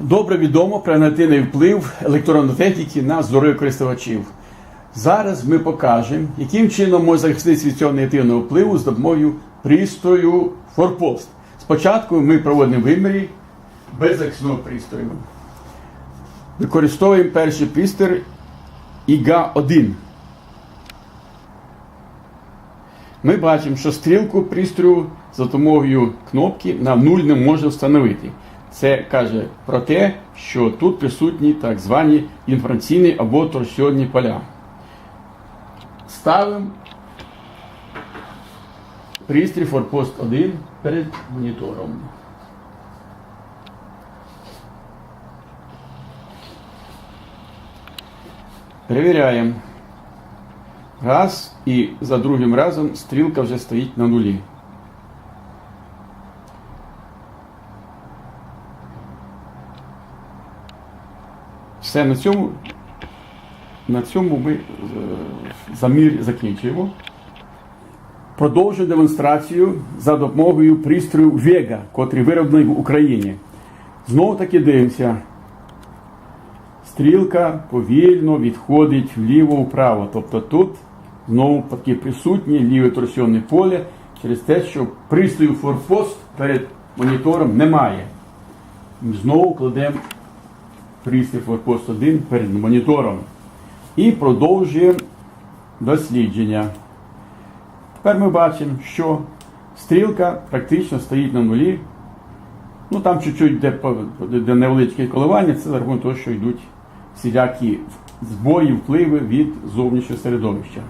Добре відомо про негативний вплив електронної на здоров'я користувачів. Зараз ми покажемо, яким чином можна захиститися від цього негативного впливу з допомогою пристрою Форпост. Спочатку ми проводимо вимірі без захисного пристрою. Використовуємо перший пристрій ІГА-1. Ми бачимо, що стрілку пристрою за допомогою кнопки на нуль не може встановити. Це каже про те, що тут присутні так звані інформаційні або торсіонні поля. Ставимо пристрій Форпост 1 перед монітором. Перевіряємо. Раз і за другим разом стрілка вже стоїть на нулі. Все на цьому, на цьому ми е, замір закінчуємо. Продовжую демонстрацію за допомогою пристрою Vega, котрий вироблений в Україні. Знову таки дивимося. Стрілка повільно відходить вліво-вправо. Тобто тут знову таки присутнє ліве торсіонне поле через те, що пристрою форпост перед монітором немає. Знову кладемо пристрій форпост 1 перед монітором. І продовжуємо дослідження. Тепер ми бачимо, що стрілка практично стоїть на нулі. Ну там чуть-чуть де, де невеличкі коливання, це за рахунок того, що йдуть всілякі збої, впливи від зовнішнього середовища.